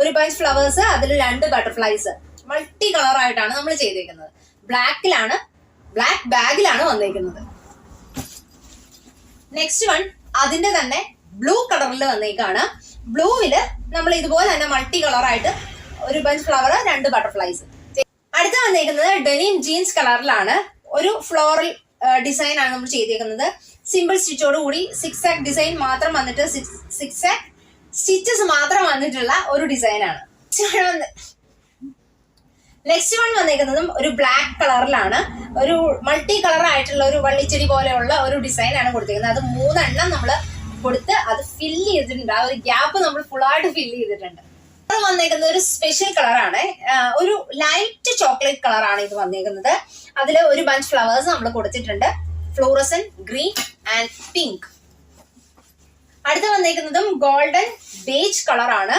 ഒരു bench flowers അതിൽ രണ്ട് ബട്ടർഫ്ലൈസ് മൾട്ടി കളർ ആയിട്ടാണ് നമ്മൾ ചെയ്തേക്കുന്നത് ബ്ലാക്കിലാണ് ബ്ലാക്ക് ബാഗിലാണ് വന്നേക്കുന്നത്. നെക്സ്റ്റ് വൺ അതിന്റെ തന്നെ ബ്ലൂ കളറിൽ വന്നേക്കാണ്. ബ്ലൂവിൽ നമ്മൾ ഇതുപോലെ തന്നെ മൾട്ടി കളർ ആയിട്ട് ഒരു ബഞ്ച് ഫ്ലവർ രണ്ട് ബട്ടർഫ്ലൈസ് അടുത്ത വന്നേക്കുന്നത് ഡെനിം ജീൻസ് കളറിലാണ് ഒരു ഫ്ലോറൽ ഡിസൈൻ ആണ് നമ്മൾ ചെയ്തേക്കുന്നത്. സിമ്പിൾ സ്റ്റിച്ചോട് കൂടി സിക്സ് ആക്ക് ഡിസൈൻ മാത്രം വന്നിട്ട് സിക്സ് ആക്ക് സ്റ്റിച്ചസ് മാത്രം വന്നിട്ടുള്ള ഒരു ഡിസൈൻ ആണ്. നെക്സ്റ്റ് വൺ വന്നേക്കുന്നതും ഒരു ബ്ലാക്ക് കളറിലാണ് ഒരു മൾട്ടി കളർ ആയിട്ടുള്ള ഒരു വള്ളിച്ചെടി പോലെയുള്ള ഒരു ഡിസൈൻ ആണ് കൊടുത്തിരിക്കുന്നത് അത് മൂന്നെണ്ണം നമ്മൾ കൊടുത്ത് അത് ഫില്ല് ചെയ്തിട്ടുണ്ട്. ആ ഒരു ഗ്യാപ്പ് നമ്മൾ ഫുൾ ആയിട്ട് ഫില്ല് ചെയ്തിട്ടുണ്ട്. അത് വന്നേക്കുന്നത് ഒരു സ്പെഷ്യൽ കളറാണ് ഒരു ലൈറ്റ് ചോക്ലേറ്റ് കളറാണ് ഇത് വന്നേക്കുന്നത്. അതിൽ ഒരു ബഞ്ച് ഫ്ലവേഴ്സ് നമ്മൾ കൊടുത്തിട്ടുണ്ട്. ഫ്ലോറസൻ ഗ്രീൻ ആൻഡ് പിങ്ക് അടുത്ത് വന്നേക്കുന്നതും ഗോൾഡൻ ബേജ് കളറാണ്